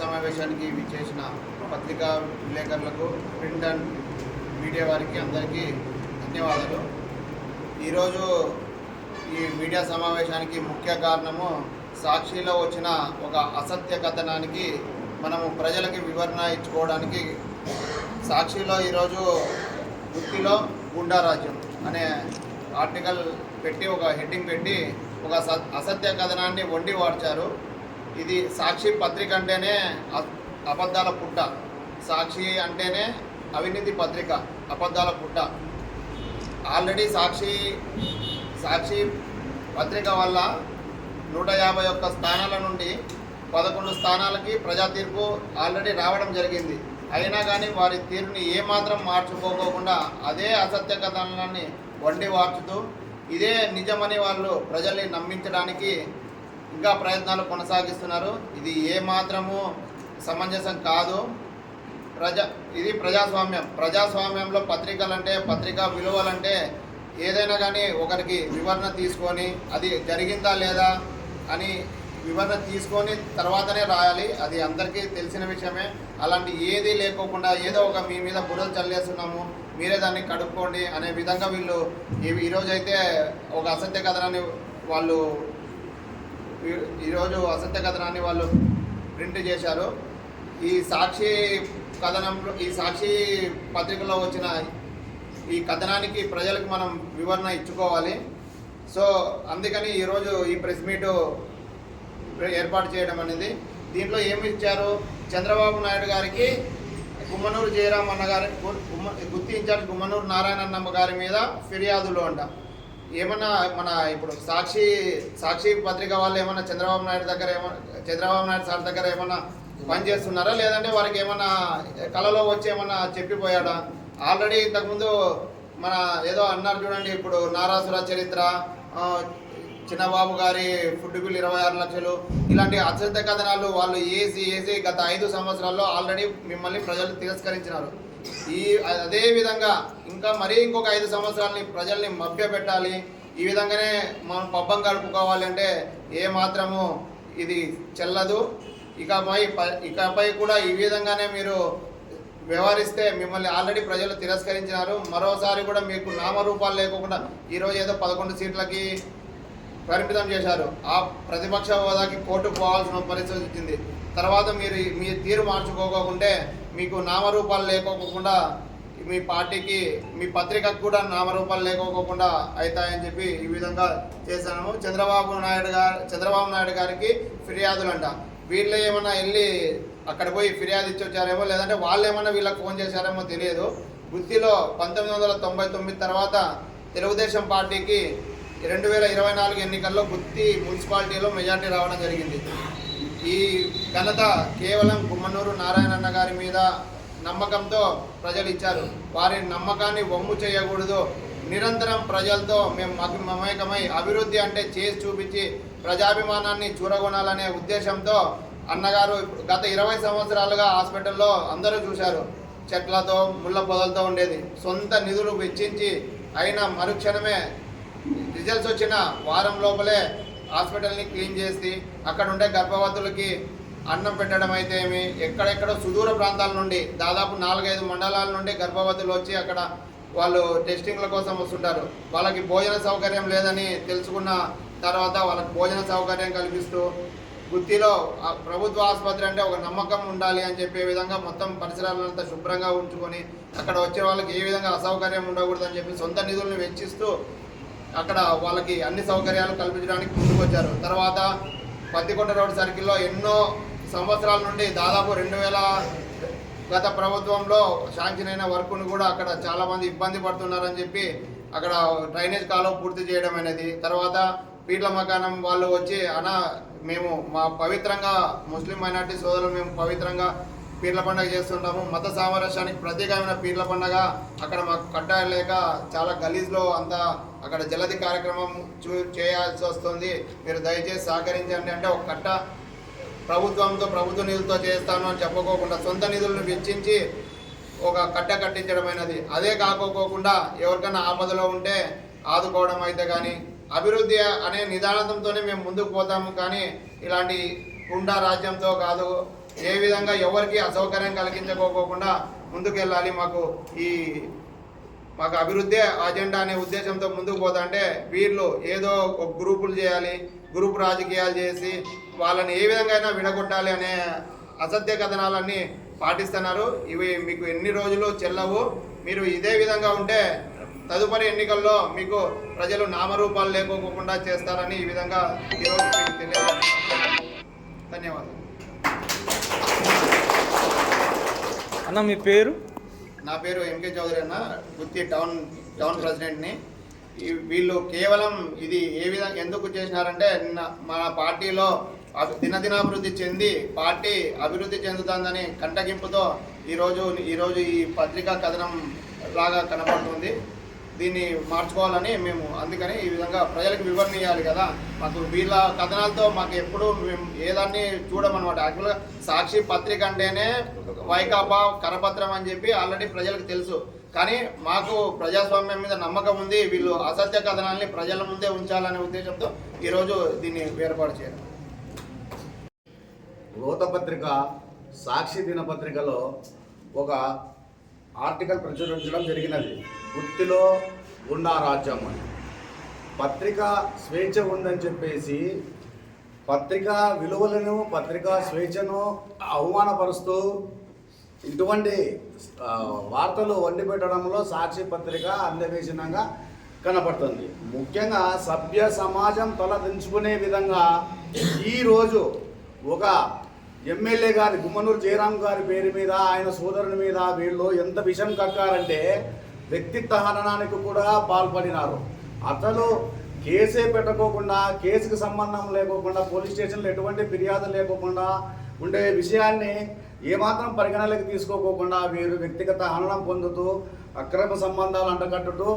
సమావేశానికి విచ్చేసిన పత్రికా విలేకరులకు ప్రింట్ అండ్ మీడియా వారికి అందరికీ ధన్యవాదాలు. ఈరోజు ఈ మీడియా సమావేశానికి ముఖ్య కారణము సాక్షిలో వచ్చిన ఒక అసత్య కథనానికి మనము ప్రజలకి వివరణ ఇచ్చుకోవడానికి సాక్షిలో ఈరోజు వృత్తిలో గుండారాజ్యం అనే ఆర్టికల్ పెట్టి ఒక హెడ్డింగ్ పెట్టి ఒక అసత్య కథనాన్ని వండి వార్చారు ఇది సాక్షి పత్రిక అంటేనే అబద్ధాల పుట్ట. సాక్షి అంటేనే అవినీతి పత్రిక అబద్ధాల పుట్ట. ఆల్రెడీ సాక్షి సాక్షి పత్రిక వల్ల నూట యాభై ఒక్క స్థానాల నుండి పదకొండు స్థానాలకి ప్రజా తీర్పు ఆల్రెడీ రావడం జరిగింది. అయినా కానీ వారి తీరుని ఏమాత్రం మార్చుకోకుండా అదే అసత్య కథనాన్ని వండి వార్చుతూ ఇదే నిజమని వాళ్ళు ప్రజల్ని నమ్మించడానికి ఇంకా ప్రయత్నాలు కొనసాగిస్తున్నారు. ఇది ఏమాత్రము సమంజసం కాదు. ప్రజా ఇది ప్రజాస్వామ్యం. ప్రజాస్వామ్యంలో పత్రికలంటే పత్రికా విలువలంటే ఏదైనా కానీ ఒకరికి వివరణ తీసుకొని అది జరిగిందా లేదా అని వివరణ తీసుకొని తర్వాతనే రాయాలి. అది అందరికీ తెలిసిన విషయమే. అలాంటి ఏది లేకోకుండా ఏదో ఒక మీ మీద బురద చల్లేస్తున్నాము మీరే దాన్ని కడుక్కోండి అనే విధంగా వీళ్ళు ఈరోజైతే ఒక అసత్య కథనాన్ని వాళ్ళు ఈరోజు అసత్య కథనాన్ని వాళ్ళు ప్రింట్ చేశారు. ఈ సాక్షి కథనంలో ఈ సాక్షి పత్రికలో వచ్చిన ఈ కథనానికి ప్రజలకు మనం వివరణ ఇచ్చుకోవాలి. సో అందుకని ఈరోజు ఈ ప్రెస్ మీటు ఏర్పాటు చేయడం అనేది. దీంట్లో ఏమి ఇచ్చారు? చంద్రబాబు నాయుడు గారికి గుమ్మనూరు జయరాం అన్న గారి గుమ్మ గుత్తి ఇన్ఛార్జ్ గుమ్మనూరు నారాయణన్నమ్మ గారి మీద ఫిర్యాదులు అంట. ఏమన్నా మన ఇప్పుడు సాక్షి సాక్షి పత్రిక వాళ్ళు ఏమన్నా చంద్రబాబు నాయుడు దగ్గర ఏమన్నా చంద్రబాబు నాయుడు సార్ దగ్గర ఏమన్నా పని చేస్తున్నారా? లేదంటే వారికి ఏమన్నా కళలో వచ్చి ఏమన్నా చెప్పిపోయాడా? ఆల్రెడీ ఇంతకుముందు మన ఏదో అన్నారు చూడండి ఇప్పుడు నారాసుర చరిత్ర చిన్నబాబు గారి ఫుడ్ బిల్ ఇరవై ఆరు లక్షలు ఇలాంటి అత్యంత కథనాలు వాళ్ళు ఏసి ఏసి గత ఐదు సంవత్సరాల్లో ఆల్రెడీ మిమ్మల్ని ప్రజలు తిరస్కరించినారు. ఈ అదే విధంగా ఇంకా మరీ ఇంకొక ఐదు సంవత్సరాలని ప్రజల్ని మభ్య పెట్టాలి ఈ విధంగానే మనం పబ్బం గడుపుకోవాలి అంటే ఏ మాత్రము ఇది చెల్లదు. ఇకపై ప- ఇకపై కూడా ఈ విధంగానే మీరు వ్యవహరిస్తే మిమ్మల్ని ఆల్రెడీ ప్రజలు తిరస్కరించినారు. మరోసారి కూడా మీకు నామరూపాలు లేకుండా ఈరోజు ఏదో పదకొండు సీట్లకి పరిమితం చేశారు. ఆ ప్రతిపక్ష హోదాకి కోర్టుకు పోవాల్సిన పరిస్థితి వచ్చింది. తర్వాత మీరు మీ తీరు మార్చుకోకుంటే మీకు నామరూపాలు లేకోకుండా మీ పార్టీకి మీ పత్రికకు కూడా నామరూపాలు లేకోకుండా అవుతాయని చెప్పి ఈ విధంగా చేశాను. చంద్రబాబు నాయుడు గారు చంద్రబాబు నాయుడు గారికి ఫిర్యాదులు అంట వీళ్ళు ఏమన్నా వెళ్ళి అక్కడ పోయి ఫిర్యాదు ఇచ్చి వచ్చారేమో లేదంటే వాళ్ళు ఏమన్నా వీళ్ళకి ఫోన్ చేశారేమో తెలియదు. గుత్తిలో పంతొమ్మిది వందల తొంభై తొమ్మిది తర్వాత తెలుగుదేశం పార్టీకి రెండు వేల ఇరవై నాలుగు ఎన్నికల్లో గుత్తి మున్సిపాలిటీలో మెజార్టీ రావడం జరిగింది. ఈ ఘనత కేవలం గుమ్మనూరు నారాయణన్న గారి మీద నమ్మకంతో ప్రజలు ఇచ్చారు. వారి నమ్మకాన్ని వమ్ము చేయకూడదు. నిరంతరం ప్రజలతో మేము మమేకమై అభివృద్ధి అంటే చేసి చూపించి ప్రజాభిమానాన్ని చూరగొనాలనే ఉద్దేశంతో అన్నగారు గత ఇరవై సంవత్సరాలుగా హాస్పిటల్లో అందరూ చూశారు. చెట్లతో ముళ్ళ పొదలతో ఉండేది. సొంత నిధులు వెచ్చించి అయిన మరుక్షణమే రిజల్ట్స్ వచ్చిన వారం లోపలే హాస్పిటల్ని క్లీన్ చేసి అక్కడ ఉండే గర్భవతులకి అన్నం పెట్టడం అయితే ఏమి? ఎక్కడెక్కడో సుదూర ప్రాంతాల నుండి దాదాపు నాలుగైదు మండలాల నుండి గర్భవతులు వచ్చి అక్కడ వాళ్ళు టెస్టింగ్ల కోసం వస్తుంటారు. వాళ్ళకి భోజన సౌకర్యం లేదని తెలుసుకున్న తర్వాత వాళ్ళకి భోజన సౌకర్యం కల్పిస్తూ గుత్తిలో ఆ ప్రభుత్వ ఆసుపత్రి అంటే ఒక నమ్మకం ఉండాలి అని చెప్పే విధంగా మొత్తం పరిసరాలంతా శుభ్రంగా ఉంచుకొని అక్కడ వచ్చే వాళ్ళకి ఏ విధంగా అసౌకర్యం ఉండకూడదని చెప్పి సొంత నిధులను వెచ్చిస్తూ అక్కడ వాళ్ళకి అన్ని సౌకర్యాలు కల్పించడానికి ముందుకొచ్చారు. తర్వాత పత్తికొండ రోడ్ సర్కిల్లో ఎన్నో సంవత్సరాల నుండి దాదాపు రెండు వేల గత ప్రభుత్వంలో శాంక్షన్ అయిన వర్క్ను కూడా అక్కడ చాలామంది ఇబ్బంది పడుతున్నారని చెప్పి అక్కడ డ్రైనేజ్ కాలువ పూర్తి చేయడం అనేది తర్వాత పీట్ల మకానం వాళ్ళు వచ్చి అన మేము మా పవిత్రంగా ముస్లిం మైనార్టీ సోదరులు మేము పవిత్రంగా పీర్ల పండుగ చేస్తుంటాము. మత సామరస్యానికి ప్రత్యేకమైన పీర్ల పండుగ అక్కడ మాకు కట్టాలి లేక చాలా గలీజ్లో అంతా అక్కడ జలది కార్యక్రమం చూ చేయాల్సి వస్తుంది. మీరు దయచేసి సహకరించండి అంటే ఒక కట్ట ప్రభుత్వంతో ప్రభుత్వ నిధులతో చేస్తాను అని చెప్పుకోకుండా సొంత నిధులను వెచ్చించి ఒక కట్ట కట్టించడమైనది అదే కాకోకుండా ఎవరికైనా ఆపదలో ఉంటే ఆదుకోవడం అయితే కానీ అభివృద్ధి అనే నిదానంతోనే మేము ముందుకు పోతాము కానీ ఇలాంటి గుండా రాజ్యంతో కాదు ఏ విధంగా ఎవరికి అసౌకర్యం కలిగించకోకుండా ముందుకెళ్ళాలి మాకు ఈ మాకు అభివృద్ధి అజెండా అనే ఉద్దేశంతో ముందుకు పోతుంటే వీళ్ళు ఏదో ఒక గ్రూపులు చేయాలి గ్రూప్ రాజకీయాలు చేసి వాళ్ళని ఏ విధంగా అయినా విడగొట్టాలి అనే అసత్య కథనాలన్నీ పాటిస్తున్నారు. ఇవి మీకు ఎన్ని రోజులు చెల్లవు. మీరు ఇదే విధంగా ఉంటే తదుపరి ఎన్నికల్లో మీకు ప్రజలు నామరూపాలు లేకోకుండా చేస్తారని ఈ విధంగా ఈరోజు మీకు తెలియజేస్తున్నాను ధన్యవాదాలు. అన్న మీ పేరు? నా పేరు ఎంకే చౌదరి అన్న గుత్తి టౌన్ టౌన్ ప్రెసిడెంట్ని. వీళ్ళు కేవలం ఇది ఏ విధంగా ఎందుకు చేసినారంటే నిన్న మన పార్టీలో దినదినాభివృద్ధి చెంది పార్టీ అభివృద్ధి చెందుతుందని కంటగింపుతో ఈరోజు ఈరోజు ఈ పత్రికా కథనం లాగా కనపడుతుంది. దీన్ని మార్చుకోవాలని మేము అందుకని ఈ విధంగా ప్రజలకు వివరణ ఇవ్వాలి కదా. మాకు వీళ్ళ కథనాలతో మాకు ఎప్పుడు మేము ఏదాన్ని చూడమన్నమాట యాక్చువల్గా సాక్షి పత్రిక అంటేనే వైకాపా కరపత్రం అని చెప్పి ఆల్రెడీ ప్రజలకు తెలుసు. కానీ మాకు ప్రజాస్వామ్యం మీద నమ్మకం ఉంది. వీళ్ళు అసత్య కథనాల్ని ప్రజల ముందే ఉంచాలనే ఉద్దేశంతో ఈరోజు దీన్ని ఏర్పాటు చేయడం. పత్రిక సాక్షి దినపత్రికలో ఒక ఆర్టికల్ ప్రచురించడం జరిగినది. వృత్తిలో గుండా రాజ్యం అని పత్రిక స్వేచ్ఛ ఉందని చెప్పేసి పత్రికా విలువలను పత్రికా స్వేచ్ఛను అవమానపరుస్తూ ఇటువంటి వార్తలు వండి పెట్టడంలో సాక్షి పత్రిక అందవేశనంగా కనపడుతుంది. ముఖ్యంగా సభ్య సమాజం తలదించుకునే విధంగా ఈరోజు ఒక ఎమ్మెల్యే గారి గుమ్మనూరు జయరాం గారి పేరు మీద ఆయన సోదరుని మీద వీళ్ళు ఎంత విషం కక్కారంటే వ్యక్తిత్వ హననానికి కూడా పాల్పడినారు. అతను కేసే పెట్టుకోకుండా కేసుకు సంబంధం లేకోకుండా పోలీస్ స్టేషన్లో ఎటువంటి ఫిర్యాదు లేకోకుండా ఉండే విషయాన్ని ఏమాత్రం పరిగణలోకి తీసుకోకోకుండా వీరు వ్యక్తిగత హననం పొందుతూ అక్రమ సంబంధాలు అంటకట్టుతూ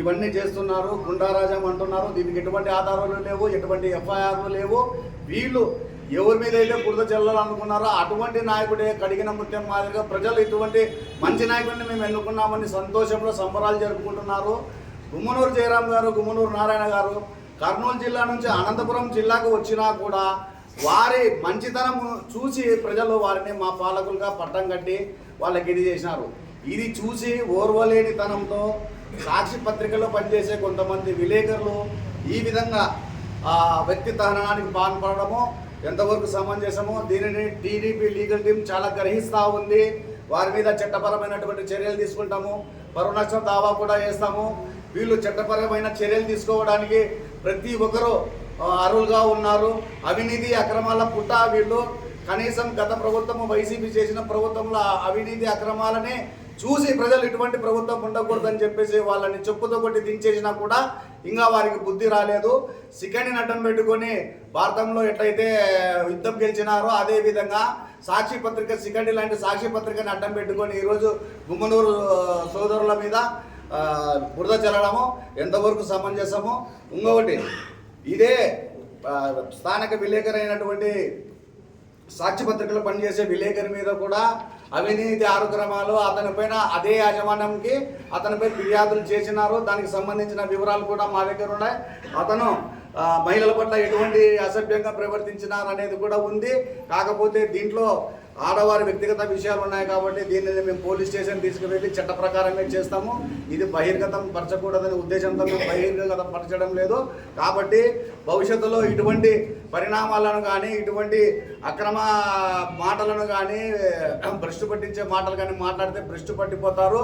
ఇవన్నీ చేస్తున్నారు. గుండారాజం అంటున్నారు. దీనికి ఎటువంటి ఆధారాలు లేవు ఎటువంటి ఎఫ్ఐఆర్లు లేవు. వీళ్ళు ఎవరి మీద అయితే బురద చల్లాలనుకున్నారో అటువంటి నాయకుడే కడిగిన ముత్యం మాదిరిగా ప్రజలు ఇటువంటి మంచి నాయకుడిని మేము ఎన్నుకున్నామని సంతోషంలో సంబరాలు జరుపుకుంటున్నారు. గుమ్మనూరు జయరాం గారు గుమ్మనూరు నారాయణ గారు కర్నూలు జిల్లా నుంచి అనంతపురం జిల్లాకు వచ్చినా కూడా వారి మంచితనం చూసి ప్రజలు వారిని మా పాలకులుగా పట్టం కట్టి వాళ్ళకి ఇది చేసినారు. ఇది చూసి ఓర్వలేనితనంతో సాక్షి పత్రికలో పనిచేసే కొంతమంది విలేకరులు ఈ విధంగా వ్యక్తి తహనానికి పాల్పడము ఎంతవరకు సమంజసమో దీనిని టీడీపీ లీగల్ టీం చాలా గ్రహిస్తూ ఉంది. వారి మీద చట్టపరమైనటువంటి చర్యలు తీసుకుంటాము. పరువు నష్టం దావా కూడా వేస్తాము. వీళ్ళు చట్టపరమైన చర్యలు తీసుకోవడానికి ప్రతి ఒక్కరూ ఆ, అర్హులుగా ఉన్నారు. అవినీతి అక్రమాల పుట్ట వీళ్ళు. కనీసం గత ప్రభుత్వము వైసీపీ చేసిన ప్రభుత్వంలో అవినీతి అక్రమాలనే చూసి ప్రజలు ఇటువంటి ప్రభుత్వం ఉండకూడదని చెప్పేసి వాళ్ళని చెప్పుతో కొట్టి దించేసినా కూడా ఇంకా వారికి బుద్ధి రాలేదు. సికండిని నటన పెట్టుకొని భారతంలో ఎట్లయితే యుద్ధం గెలిచినారో అదే విధంగా సాక్షి పత్రిక సికండి లాంటి సాక్షి పత్రికని అడ్డం పెట్టుకొని ఈరోజు గుమ్మనూరు సోదరుల మీద బురద చల్లడము ఎంతవరకు సమంజసము? ఇంకొకటి ఇదే స్థానిక విలేకరైనటువంటి సాక్షి పత్రికలు పనిచేసే విలేకరి మీద కూడా అవినీతి ఆరోగ్రమాలు క్రమాలు అతనిపైన అదే యాజమాన్యంకి అతనిపై ఫిర్యాదులు చేసినారు. దానికి సంబంధించిన వివరాలు కూడా మా దగ్గర ఉన్నాయి. అతను మహిళల పట్ల ఎటువంటి అసభ్యంగా ప్రవర్తించినారు అనేది కూడా ఉంది. కాకపోతే దీంట్లో ఆడవారి వ్యక్తిగత విషయాలు ఉన్నాయి కాబట్టి దీనిని మేము పోలీస్ స్టేషన్ తీసుకువెళ్ళి చట్ట ప్రకారమే చేస్తాము. ఇది బహిర్గతం పరచకూడదనే ఉద్దేశంతో మేము బహిర్గతం పరచడం లేదు. కాబట్టి భవిష్యత్తులో ఇటువంటి పరిణామాలను కానీ ఇటువంటి అక్రమ మాటలను కానీ భ్రష్టు పట్టించే మాటలు కానీ మాట్లాడితే భ్రష్టు పట్టిపోతారు.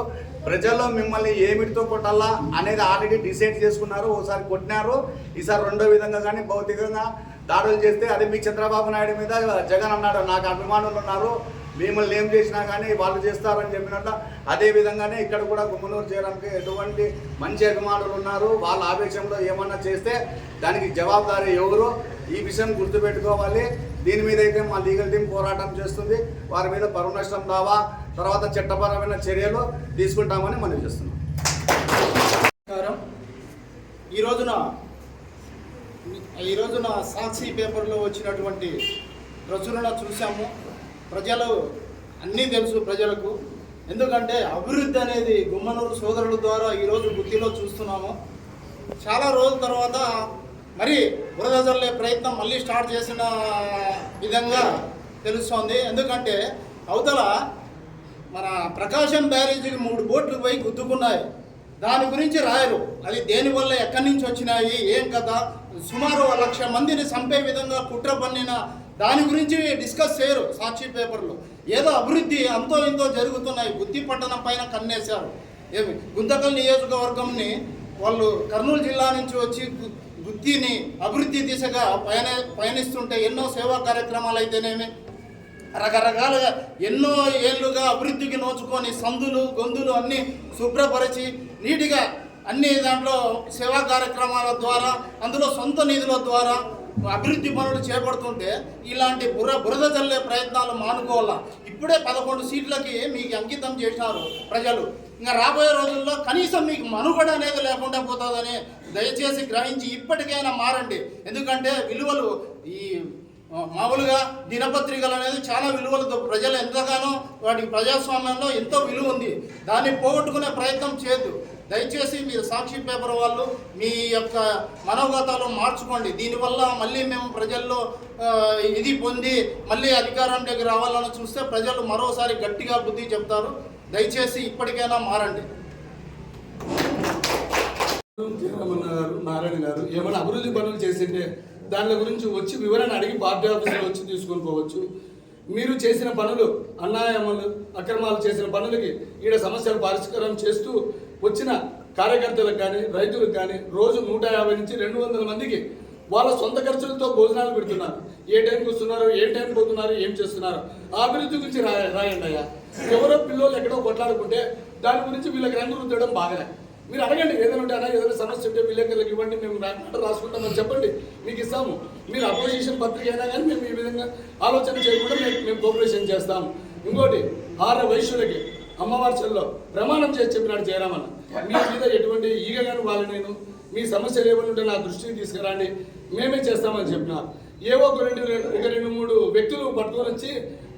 ప్రజల్లో మిమ్మల్ని ఏమిటితో కొట్టాలా అనేది ఆల్రెడీ డిసైడ్ చేసుకున్నారు. ఒకసారి కొట్టినారు. ఈసారి రెండో విధంగా కానీ భౌతికంగా దాడులు చేస్తే అది మీ చంద్రబాబు నాయుడు మీద జగన్ అన్నాడు నాకు అభిమానులు ఉన్నారు. మిమ్మల్ని ఏం చేసినా కానీ వాళ్ళు చేస్తారని చెప్పినట్టు అదే విధంగానే ఇక్కడ కూడా గుమ్మనూరు చేయడానికి ఎటువంటి మంచి అభిమానులు ఉన్నారు. వాళ్ళ ఆవేశంలో ఏమన్నా చేస్తే దానికి జవాబుదారీ ఎవరు? ఈ విషయం గుర్తుపెట్టుకోవాలి. దీని మీద అయితే మా లీగల్ టీం పోరాటం చేస్తుంది. వారి మీద పరువు నష్టం దావా తర్వాత చట్టపరమైన చర్యలు తీసుకుంటామని మనం చేస్తున్నాం. నమస్కారం. ఈ రోజున ఈ రోజున సాక్షి పేపర్లో వచ్చినటువంటి ప్రచురణ చూసాము ప్రజలు అన్నీ తెలుసు ప్రజలకు. ఎందుకంటే అభివృద్ధి అనేది గుమ్మనూరు సోదరుల ద్వారా ఈరోజు బుద్ధిలో చూస్తున్నాము. చాలా రోజుల తర్వాత మరి బురద జల్లే ప్రయత్నం మళ్ళీ స్టార్ట్ చేసిన విధంగా తెలుస్తోంది. ఎందుకంటే అవతల మన ప్రకాశం బ్యారేజీకి మూడు బోట్లు పోయి గుద్దుకున్నాయి. దాని గురించి రాయరు. అది దేనివల్ల ఎక్కడి నుంచి వచ్చినాయి? ఏం కదా సుమారు లక్ష మందిని చంపే విధంగా కుట్ర పన్నిన దాని గురించి డిస్కస్ చేయరు సాక్షి పేపర్లో. ఏదో అభివృద్ధి అంతో ఇంతో జరుగుతున్నాయి. బుద్ధి పట్టణం పైన కన్నేశారు. ఏమి? గుంతకల్ నియోజకవర్గంని వాళ్ళు కర్నూలు జిల్లా నుంచి వచ్చి బుద్ధిని అభివృద్ధి దిశగా పయన పయనిస్తుంటే ఎన్నో సేవా కార్యక్రమాలు అయితేనేమి? రకరకాలుగా ఎన్నో ఏళ్ళుగా అభివృద్ధికి నోచుకొని సందులు గొంతులు అన్నీ శుభ్రపరిచి నీటిగా అన్ని దాంట్లో సేవా కార్యక్రమాల ద్వారా అందులో సొంత నిధుల ద్వారా అభివృద్ధి పనులు చేపడుతుంటే ఇలాంటి బుర బురద చల్లే ప్రయత్నాలు మానుకోవాలా? ఇప్పుడే పదకొండు సీట్లకి మీకు అంకితం చేసినారు ప్రజలు. ఇంకా రాబోయే రోజుల్లో కనీసం మీకు మనుగడ అనేది లేకుండా పోతుందని దయచేసి గ్రహించి ఇప్పటికైనా మారండి. ఎందుకంటే విలువలు ఈ మామూలుగా దినపత్రికలు అనేది చాలా విలువలతో ప్రజలు ఎంతగానో వాటి ప్రజాస్వామ్యంలో ఎంతో విలువ ఉంది. దాన్ని పోగొట్టుకునే ప్రయత్నం చేయొద్దు. దయచేసి మీరు సాక్షి పేపర్ వాళ్ళు మీ యొక్క మనోగతాలు మార్చుకోండి. దీనివల్ల మళ్ళీ మేము ప్రజల్లో ఇది పొంది మళ్ళీ అధికారంలోకి రావాలని చూస్తే ప్రజలు మరోసారి గట్టిగా బుద్ధి చెప్తారు. దయచేసి ఇప్పటికైనా మారండి. గారు నారాయణ గారు ఏమైనా అభివృద్ధి పనులు చేసింటే దాని గురించి వచ్చి వివరణ అడిగి పార్టీ ఆఫీసులో వచ్చి తీసుకొని పోవచ్చు. మీరు చేసిన పనులు అన్యాయములు అక్రమాలు చేసిన పనులకి ఈడ సమస్యలు పరిష్కారం చేస్తూ వచ్చిన కార్యకర్తలకు కానీ రైతులకు కానీ రోజు నూట యాభై నుంచి రెండు వందల మందికి వాళ్ళ సొంత ఖర్చులతో భోజనాలు పెడుతున్నారు. ఏ టైంకి వస్తున్నారు ఏ టైం పోతున్నారు ఏం చేస్తున్నారు? అభివృద్ధి గురించి రాయ రాయండి అయ్యా. ఎవరో పిల్లలు ఎక్కడో కొట్లాడుకుంటే దాని గురించి వీళ్ళకి రంగు రుద్దడం బాగానే మీరు అడగండి ఏదైనా ఉంటే అన్నా ఏదైనా సమస్య ఉంటే విలేకరులకు ఇవ్వండి మేము రా- రాసుకుంటామని చెప్పండి. మీకు ఇస్తాము. మీరు అపోజిషన్ పత్రిక అయినా కానీ మేము ఈ విధంగా ఆలోచన చేయకుండా మేము మేము కోఆపరేషన్ చేస్తాము. ఇంకోటి ఆర వయసులకి అమ్మవారి చెల్లో ప్రమాణం చేసి చెప్పినాడు జయరామన్న. మీ మీద ఎటువంటి ఈగ కానీ వాళ్ళు నేను మీ సమస్యలు ఏమైనా ఉంటే నా దృష్టికి తీసుకురండి. మేమే చేస్తామని చెప్పినారు ఏవో ఒక రెండు ఒక రెండు మూడు వ్యక్తులు పట్టుకొని వచ్చి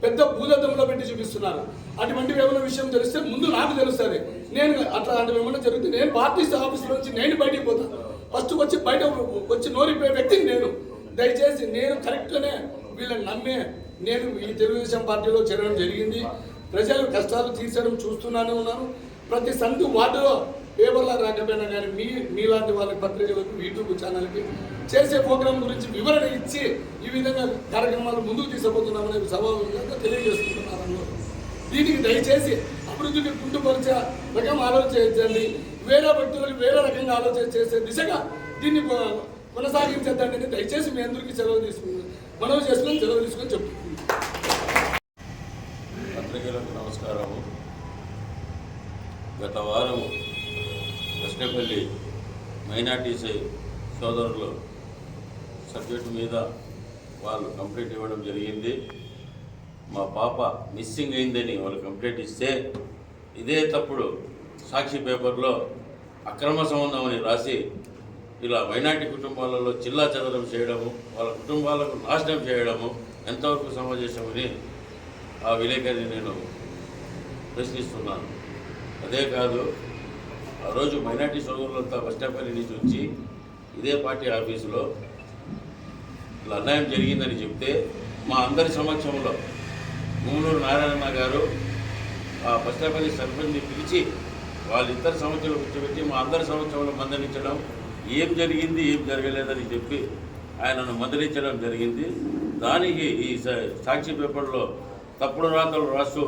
పెద్ద భూదత్తంలో పెట్టి చూపిస్తున్నారు. అటువంటివి ఏమైనా విషయం తెలిస్తే ముందు నాకు తెలుస్తుంది. నేను అట్లాంటివి ఏమైనా జరిగితే నేను పార్టీ ఆఫీస్ నుంచి నేను బయటికి పోతాను ఫస్ట్ వచ్చి బయట వచ్చి నోరిపోయే వ్యక్తిని నేను. దయచేసి నేను కరెక్ట్గానే వీళ్ళని నమ్మే నేను ఈ తెలుగుదేశం పార్టీలో చేరడం జరిగింది. ప్రజల కష్టాలు తీర్చడం చూస్తూనే ఉన్నాను ప్రతి సందు వార్డులో పేపర్లో రాకపోయినా కానీ మీ మీలాంటి వాళ్ళ పత్రికలకు యూట్యూబ్ ఛానల్కి చేసే ప్రోగ్రాం గురించి వివరణ ఇచ్చి ఈ విధంగా కార్యక్రమాలు ముందుకు తీసుకుపోతున్నామని సభాముఖంగా తెలియజేసుకుంటున్నాను దీనికి దయచేసి అభివృద్ధిని కుంటుపరిచే రకం ఆలోచించండి. వేరే వ్యక్తులకు వేరే రకంగా ఆలోచన చేసే దిశగా దీన్ని కొనసాగించద్దండి దయచేసి మీ అందరికీ సెలవు తీసుకుని మనవి చేసుకుని సెలవు తీసుకొని చెప్తున్నాను. పత్రికలకు నమస్కారము. గత వారం కృష్ణపల్లి మైనార్టీసై సోదరులు సబ్జెక్టు మీద వాళ్ళు కంప్లైంట్ ఇవ్వడం జరిగింది. మా పాప మిస్సింగ్ అయిందని వాళ్ళు కంప్లైంట్ ఇస్తే ఇదే తప్పుడు సాక్షి పేపర్లో అక్రమ సంబంధం అని రాసి ఇలా మైనార్టీ కుటుంబాలలో చిల్లా చెదరం చేయడము వాళ్ళ కుటుంబాలకు నాశనం చేయడము ఎంతవరకు సమాజమని ఆ విలేకరిని నేను ప్రశ్నిస్తున్నాను. అదే కాదు ఆ రోజు మైనార్టీ సోదరులంతా బస్టాపల్లి నుంచి వచ్చి ఇదే పార్టీ ఆఫీసులో ఇట్లా అన్యాయం జరిగిందని చెప్తే మా అందరి సమక్షంలో మూలూరు నారాయణ గారు ఆ బస్టాపల్లి సర్పంచ్ని పిలిచి వాళ్ళిద్దరి సమక్షంలో కూర్చోబెట్టి మా అందరి సమక్షంలో మందలించడం ఏం జరిగింది ఏం జరగలేదని చెప్పి ఆయనను మందలించడం జరిగింది. దానికి ఈ సా- సాక్షి పేపర్లో తప్పుడు రాతలు రాస్తూ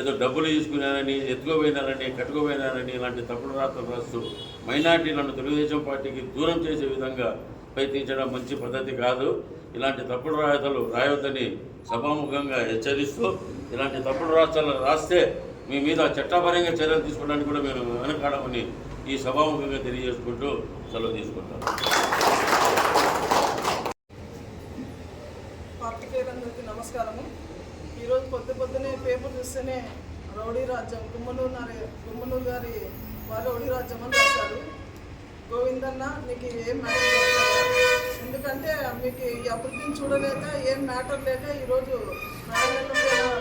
ఏదో డబ్బులు తీసుకున్నానని ఎత్తుకోపోయినారని కట్టుకోపోయినారని ఇలాంటి తప్పుడు రాతలు రాస్తూ మైనార్టీలను తెలుగుదేశం పార్టీకి దూరం చేసే విధంగా ప్రయత్నించడం మంచి పద్ధతి కాదు. ఇలాంటి తప్పుడు రాతలు రాయొద్దని సభాముఖంగా హెచ్చరిస్తూ ఇలాంటి తప్పుడు రాష్ట్రాలు రాస్తే మీ మీద చట్టపరంగా చర్యలు తీసుకోవడానికి కూడా మేము వెనకాడమని ఈ సభాముఖంగా తెలియజేసుకుంటూ సెలవు తీసుకుంటాం నమస్కారము. ఈరోజు పొద్దు పొద్దునే పేపర్ చూస్తేనే రౌడీ రాజ్యం. కుమ్మనూరు నారి కుమ్మనూరు గారి వారు రౌడీ రాజ్యం అని రాశారు. గోవిందన్న నీకు ఏం మ్యాటర్ ఎందుకంటే మీకు ఈ అభివృద్ధిని చూడలేక ఏం మ్యాటర్ లేక ఈరోజు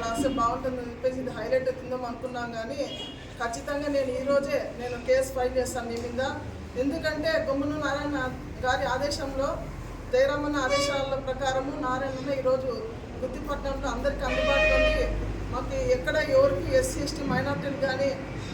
రాస్తే బాగుంటుందని చెప్పేసి ఇది హైలైట్ అవుతుందేమో అనుకున్నాం కానీ ఖచ్చితంగా నేను ఈరోజే నేను కేసు ఫైల్ చేస్తాను మీ మీద. ఎందుకంటే గుమ్మను నారాయణ గారి ఆదేశంలో జయరామన్న ఆదేశాల ప్రకారము నారాయణ ఈరోజు గుత్తిపట్నంలో అందరికీ అందుబాటులో ఉంది. మాకు ఎక్కడ ఎవరికి ఎస్సీ ఎస్టీ మైనార్టీలు కానీ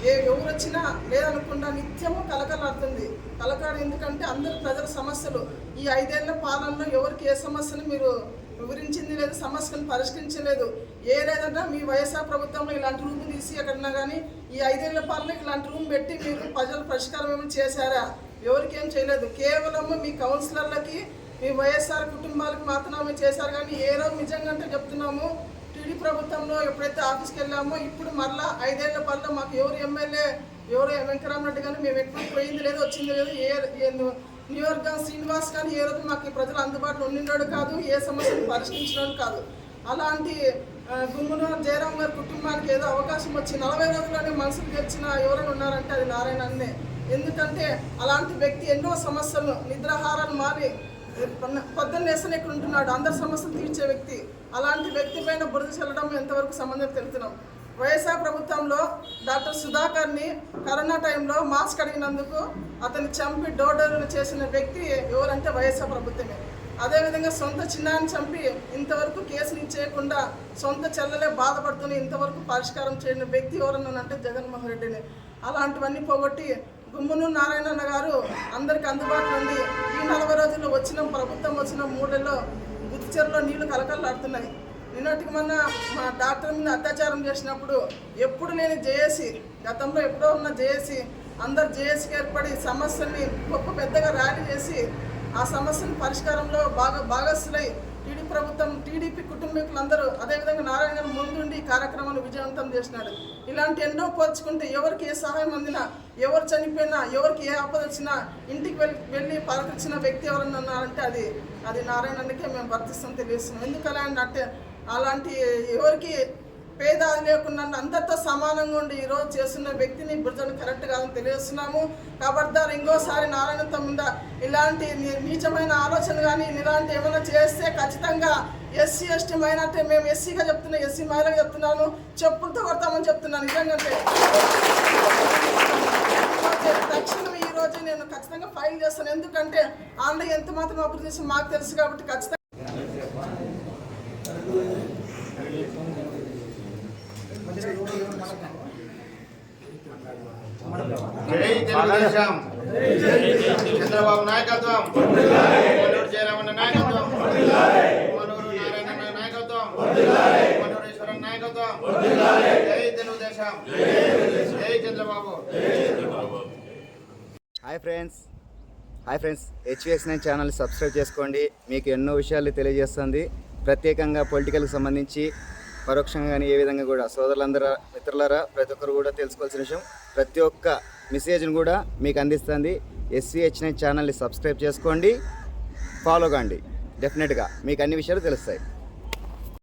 ఏ ఎవరు వచ్చినా లేదనకుండా నిత్యము కలకలాడుతుంది. కలకాడు ఎందుకంటే అందరు ప్రజల సమస్యలు. ఈ ఐదేళ్ళ పాలనలో ఎవరికి ఏ సమస్యను మీరు వివరించింది లేదు సమస్యను పరిష్కరించలేదు. ఏ లేదన్నా మీ వైఎస్ఆర్ ప్రభుత్వంలో ఇలాంటి రూమ్ తీసి ఎక్కడన్నా కానీ ఈ ఐదేళ్ళ పాలన ఇలాంటి రూమ్ పెట్టి మీరు ప్రజల పరిష్కారం ఏమైనా చేశారా? ఎవరికేం చేయలేదు. కేవలం మీ కౌన్సిలర్లకి మీ వైఎస్ఆర్ కుటుంబాలకు మాత్రమే చేశారు కానీ ఏ రోజు నిజంగా అంటే చెప్తున్నాము టీడీ ప్రభుత్వంలో ఎప్పుడైతే ఆఫీస్కి వెళ్ళామో ఇప్పుడు మరలా ఐదేళ్ళ పనిలో మాకు ఎవరు ఎమ్మెల్యే ఎవరు వెంకరామరెడ్డి కానీ మేము ఎప్పుడు పోయింది లేదు వచ్చింది లేదు ఏ న్యూయార్క్ నియోజకవర్గం శ్రీనివాస్ కానీ ఏ రోజు మాకు ప్రజలు అందుబాటులో ఉండినాడు కాదు ఏ సమస్యను పరిష్కరించడం కాదు. అలాంటి గుమ్మున జయరాం గారి కుటుంబానికి ఏదో అవకాశం వచ్చి నలభై రోజుల్లోనే మనసుకు తెచ్చిన ఎవరైనా ఉన్నారంటే అది నారాయణ అన్నే ఎందుకంటే అలాంటి వ్యక్తి ఎన్నో సమస్యలను నిద్రాహారాలు మారి పొద్దున్న లేస్తేనే ఇక్కడ ఉంటున్నాడు. అందరి సమస్యలు తీర్చే వ్యక్తి. అలాంటి వ్యక్తి పైన బురద చల్లడం ఎంతవరకు సంబంధం తెలుస్తున్నాం వైఎస్ఆర్ ప్రభుత్వంలో డాక్టర్ సుధాకర్ని కరోనా టైంలో మాస్క్ అడిగినందుకు అతన్ని చంపి డోర్ చేసిన వ్యక్తి ఎవరంటే వైఎస్ఆర్ ప్రభుత్వమే. అదేవిధంగా సొంత చిన్నాన్ని చంపి ఇంతవరకు కేసుని చేయకుండా సొంత చెల్లలే బాధపడుతున్న ఇంతవరకు పరిష్కారం చేయని వ్యక్తి ఎవరన్నానంటే జగన్మోహన్ రెడ్డిని. అలాంటివన్నీ పోగొట్టి తుమ్మును నారాయణన్న గారు అందరికి అందుబాటులో ఉంది ఈ నలభై రోజుల్లో వచ్చిన ప్రభుత్వం వచ్చిన మూడేళ్ళలో గుర్తిచెరలో నీళ్ళు కలకలాడుతున్నాయి నిన్నటికి మొన్న మా డాక్టర్ మీద అత్యాచారం చేసినప్పుడు ఎప్పుడు నేను జేఏసి గతంలో ఎప్పుడో ఉన్న జేఏసి అందరు జేఏసీకి ఏర్పడి సమస్యల్ని గొప్ప పెద్దగా ర్యాలీ చేసి ఆ సమస్యను పరిష్కారంలో బాగా భాగస్థులై ప్రభుత్వం టీడీపీ కుటుంబీకులందరూ అదేవిధంగా నారాయణ గారు ముందుండి ఈ కార్యక్రమాన్ని విజయవంతం చేసినాడు ఇలాంటి ఎన్నో పోల్చుకుంటే ఎవరికి ఏ సహాయం అందినా ఎవరు చనిపోయినా ఎవరికి ఏ ఆపద వచ్చినా ఇంటికి వెళ్ళి వెళ్ళి పలకరించిన వ్యక్తి ఎవరన్నా ఉన్నారంటే అది అది నారాయణకే మేము వర్తిస్తాం తెలియస్తున్నాం ఎందుకలా అంటే అలాంటి ఎవరికి పేద అది లేకుండా అందరితో సమానంగా ఉండి ఈరోజు చేస్తున్న వ్యక్తిని బుర్జను కరెక్ట్ కాదని తెలియజేస్తున్నాము. కాబట్టి ఇంకోసారి నారాయణతో మీద ఇలాంటి నీచమైన ఆలోచన కానీ ఇలాంటి ఏమైనా చేస్తే ఖచ్చితంగా ఎస్సీ ఎస్టీ మైనార్టీ మేము ఎస్సీగా చెప్తున్నా ఎస్సీ మహిళగా చెప్తున్నాను. చెప్పులతో కొడతామని చెప్తున్నాను నిజంగా తక్షణం ఈ రోజు నేను ఖచ్చితంగా ఫైల్ చేస్తాను. ఎందుకంటే ఆన్లైన్ ఎంత మాత్రం అభివృద్ధి చేసి మాకు తెలుసు కాబట్టి ఖచ్చితంగా జై తెలుగుదేశం చంద్రబాబు నాయకత్వం. మనూరు జయరామన్న నాయకత్వం. మనూరు నారాయణ నాయకత్వం. నాయకత్వం. జై తెలుగుదేశం. జై Chandrababu. Hi friends. Hi friends. HS nine channel subscribe చేసుకోండి. మీకు ఎన్నో విషయాలు తెలియజేస్తుంది. ప్రత్యేకంగా పొలిటికల్కి సంబంధించి పరోక్షంగా కానీ ఏ విధంగా కూడా సోదరులందరూ మిత్రులరా ప్రతి ఒక్కరు కూడా తెలుసుకోవాల్సిన విషయం. ప్రతి ఒక్క మెసేజ్ని కూడా మీకు అందిస్తుంది. ఎస్సీహెచ్ నైన్ ఛానల్ని సబ్స్క్రైబ్ చేసుకోండి. ఫాలో కాండి. డెఫినెట్గా మీకు అన్ని విషయాలు తెలుస్తాయి.